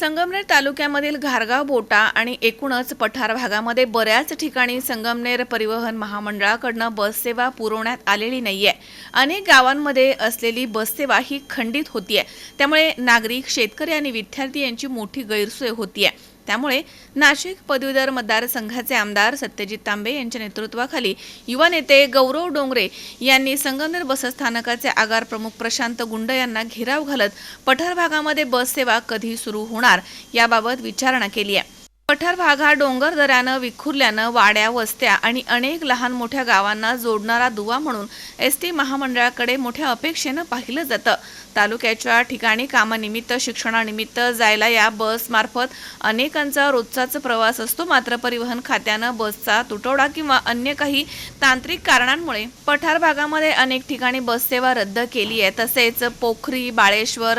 संगमनेर तालुक्यामधील घारगाव बोटा आणि एकूणच पठार भागामध्ये बऱ्याच ठिकाणी संगमनेर परिवहन महामंडळाकडनं बससेवा पुरवण्यात आलेली नाही आहे अनेक गावांमध्ये असलेली बससेवा ही खंडित होतीये. त्यामुळे नागरिक शेतकरी आणि विद्यार्थी यांची मोठी गैरसोय होतीये. त्यामुळे नाशिक पदवीधर मतदारसंघाचे आमदार सत्यजित तांबे यांच्या नेतृत्वाखाली युवा नेते गौरव डोंगरे यांनी संगमनेर बसस्थानकाचे आगार प्रमुख प्रशांत गुंड यांना घेराव घालत पठार भागामध्ये बससेवा कधी सुरू होणार याबाबत विचारणा केली आहे. पठार भाग हा डोंगर दऱ्यानं विखुरल्यानं वाड्या वस्त्या आणि अनेक लहान मोठ्या गावांना जोडणारा दुवा म्हणून एस टी महामंडळाकडे मोठ्या अपेक्षेनं पाहिलं जातं. तालुक्याच्या ठिकाणी कामानिमित्त शिक्षणानिमित्त जायला या बसमार्फत अनेकांचा रोजचाच प्रवास असतो. मात्र परिवहन खात्यानं बसचा तुटवडा किंवा अन्य काही तांत्रिक कारणांमुळे पठार भागामध्ये अनेक ठिकाणी बससेवा रद्द केली आहे. तसेच पोखरी बाळेश्वर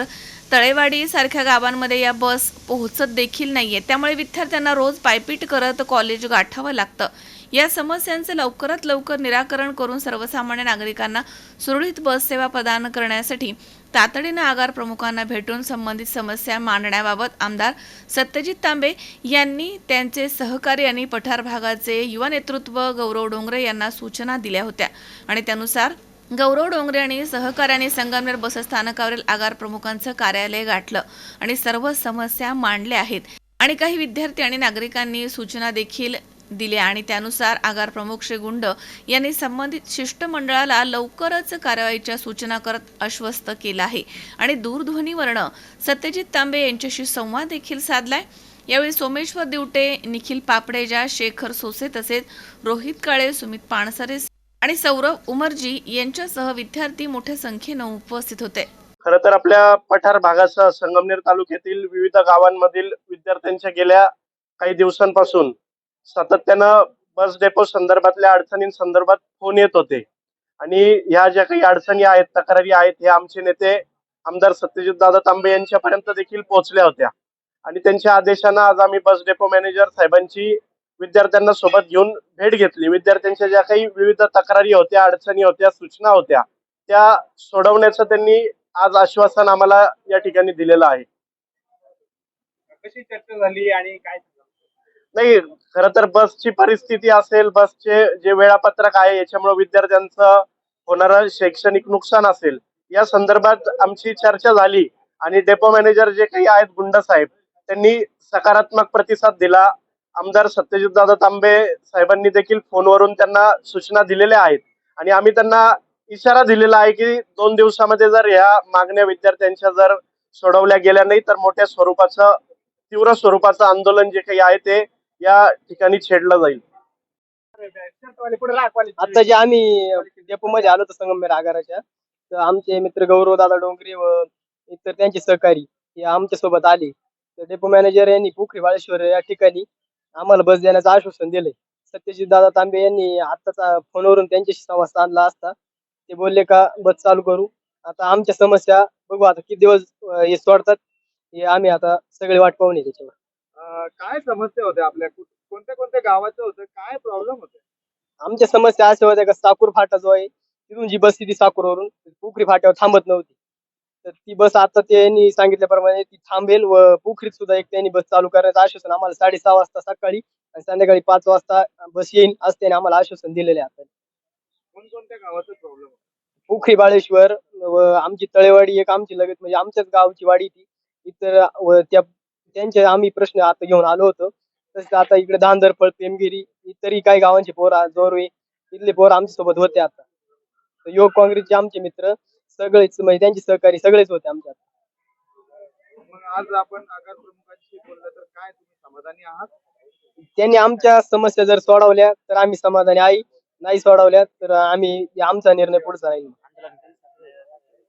तळेवाडी सारख्या गावांमध्ये या बस पोहोचत देखील नाहीये. त्यामुळे विद्यार्थ्यांना रोज पायपीट करत कॉलेज गाठावं लागतं. या समस्यांचे लवकरात लवकर निराकरण करून सर्वसामान्य नागरिकांना सुरळीत बस सेवा प्रदान करण्यासाठी तातडीनं आगार प्रमुखांना भेटून संबंधित समस्या मांडण्याबाबत आमदार सत्यजित तांबे यांनी त्यांचे सहकारी आणि पठार भागाचे युवा नेतृत्व गौरव डोंगरे यांना सूचना दिल्या होत्या. आणि त्यानुसार गौरव डोंगरे आणि सहकार्याने संगमनेर बसस्थानकावरील आगार प्रमुखांचं कार्यालय गाठलं आणि सर्व समस्या मांडल्या आहेत. आणि काही विद्यार्थी आणि नागरिकांनी सूचना देखील दिले आणि त्यानुसार आगार प्रमुख श्री गुंड यांनी संबंधित शिष्टमंडळाला लवकरच कारवाईच्या सूचना करत आश्वस्त केलं आहे. आणि दूरध्वनीवरनं सत्यजित तांबे यांच्याशी संवाद देखील साधलाय. यावेळी सोमेश्वर दिवटे निखिल पापडेजा शेखर सोसे तसेच रोहित काळे सुमित पाणसरे आणि सौरभ उमरजी यांच्यासह विद्यार्थी मोठ्या संख्येनं उपस्थित होते. खर तर आपल्या पठार भागासह संगमनेर तालुक्यातील विविध गावांमधील विद्यार्थ्यांच्या गेल्या काही दिवसांपासून सातत्यानं बस डेपो संदर्भातल्या अडचणींसंदर्भात फोन येत होते. आणि ह्या ज्या काही अडचणी आहेत तक्रारी आहेत हे आमचे नेते आमदार सत्यजित दादा तांबे यांच्यापर्यंत देखील पोहोचल्या होत्या. आणि त्यांच्या आदेशानं आज आम्ही बस डेपो मॅनेजर साहेबांची विद्यार्थ्यांना सोबत घेऊन भेट घेतली. विद्यार्थ्यांच्या ज्या काही विविध तक्रारी होत्या अडचणी होत्या सूचना होत्या त्या सोडवण्याचं त्यांनी आज आश्वासन आम्हाला या ठिकाणी दिलेलं आहे. कशी चर्चा झाली आणि काय नाही खर तर बसची परिस्थिती असेल बसचे जे वेळापत्रक आहे याच्यामुळे विद्यार्थ्यांचं होणारं शैक्षणिक नुकसान असेल. या संदर्भात आमची चर्चा झाली आणि डेपो मॅनेजर जे काही आहेत गुंडा साहेब त्यांनी सकारात्मक प्रतिसाद दिला. आमदार सत्यजित दादा तांबे साहेबांनी देखील फोनवरून त्यांना सूचना दिलेल्या आहेत. आणि आम्ही त्यांना इशारा दिलेला आहे की दोन दिवसामध्ये जर या मागण्या विद्यार्थ्यांच्या जर सोडवल्या गेल्या नाही तर मोठ्या स्वरूपाचं तीव्र स्वरूपाचं आंदोलन जे काही आहे ते या ठिकाणी छेडला जाईल. आता जे आम्ही डेपो मध्ये आलो होतो संगमेर आगाराच्या तर आमचे मित्र गौरव दादा डोंगरे व इतर त्यांचे सहकारी हे आमच्यासोबत आले. तर डेपो मॅनेजर यांनी पोखरी बाळेश्वर या ठिकाणी आम्हाला बस देण्याचं आश्वासन दिले सत्यजित दादा तांबे यांनी आत्ताचा फोनवरून त्यांच्याशी संवाद साधला असता. ते बोलले का बस चालू करू. आता आमच्या समस्या बघू आता किती दिवस हे सोडतात. हे आम्ही आता सगळे वाट पाहून त्याच्यावर. काय समस्या होत्या आपल्या? कोणत्या कोणत्या गावाचं होतं? काय प्रॉब्लेम होते? आमच्या समस्या अशा होत्या का साकूर फाटा जो आहे तिथून जी बस ती साकूरवरून पुखरी फाट्यावर थांबत नव्हती. तर ती बस आता त्यांनी सांगितल्याप्रमाणे ती थांबेल व पुखरीत सुद्धा एक त्यांनी बस चालू करण्याचं आश्वासन आम्हाला साडेसहा वाजता सकाळी आणि संध्याकाळी पाच वाजता बस येईल असं त्यांनी आम्हाला आश्वासन दिलेले आहे आता. कोणकोणत्या गावाचं प्रॉब्लेम पुखरी बाळेश्वर व आमची तळेवाडी एक आमची लगत म्हणजे आमच्याच गावची वाडी ती. इतर व त्या त्यांचे आम्ही प्रश्न आता घेऊन आलो होतो. तसेच आता इकडे धांदरफळ पेमगिरी इतरही काही गावांचे पोर जोरवे इथले पोर आमच्यासोबत होते आता. तर युवक काँग्रेसचे आमचे मित्र सगळेच म्हणजे त्यांचे सहकारी सगळेच होते आमच्यात. मग आज आपण आगार प्रमुखांशी बोललं तर काय तुम्ही समाधानी आहात? त्यांनी आमच्या समस्या जर सोडवल्या तर आम्ही समाधानी आहे. नाही सोडवल्या तर आम्ही आमचा निर्णय पुढचा राहील.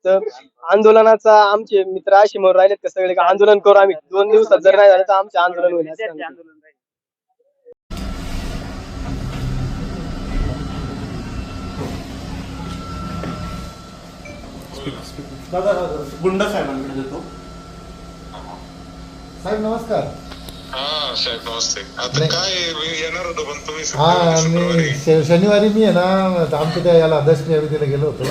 तर आंदोलनाचा आमचे मित्र असे म्हणून राहिलेत का सगळे का आंदोलन करू आम्ही? दोन दिवसात जर नाही झालं तर आमचे आंदोलन होईल असं सांगतो. गुंड साहेबांकडे देतो साहेब नमस्कार. हा साहेब नमस्ते. आता नाही. काय मी येणार होतो पण तुम्ही हा शुक्रवारी मी श- शनिवारी मी आहे ना आमच्या त्या याला दशमी अभितीला गेलो होतो.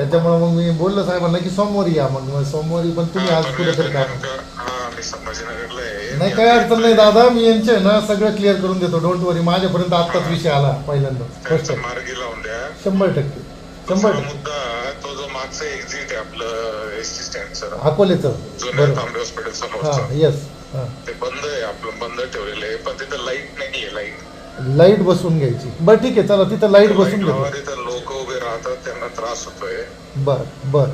त्याच्यामुळे मग मी बोललो साहेबांना की सोमवारी या मग. मग सोमवारी पण तुम्ही आज पण कुठेतरी मी का नेमकं- मी संभाजीनगरला आहे. नाही काही अडचण नाही दादा मी यांचे ना सगळं क्लिअर करून देतो. डोंट वरी माझ्यापर्यंत आत्ताच विषय आला पहिल्यांदा. फर्स्ट त्यांचा मार्गी लावून द्या. शंभर टक्के. शंभर दुसरा टक्के. मुद्दा तो जो मागचा एक्झिट आहे आपलं एस टी स्टँडचं अकोलेचं. जुन्या बरोबर. तांबे हॉस्पिटल हा समोरचं. येस हा. ते बंद आहे आपलं बंद ठेवलेलं आहे पण तिथं लाइट नाहीये लाइट लाइट बसून घ्यायची. बरं ठीक आहे चला तिथं लाइट बसून घेतो. तिथं लोक उभे राहतात त्यांना त्रास होतोय. बर बर.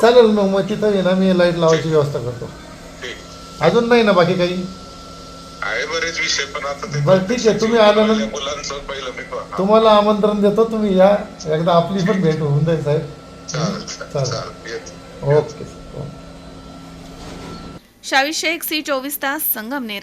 चालेल मग मग तिथं आहे ना मी लाइट लावायची व्यवस्था करतो. ठीक. अजून नाही ना बाकी काही? आहे बरेच विषय पण आता ते बरं, ठीक आहे. तुम्ही आल्यानंतर- मुलांचं पहिलं मी. तुम्हाला आमंत्रण देतो तुम्ही या. एकदा आपली पण भेट होऊन जाईल साहेब. चालेल ओके शावी शेख सी चोवीस तास संगमनेर.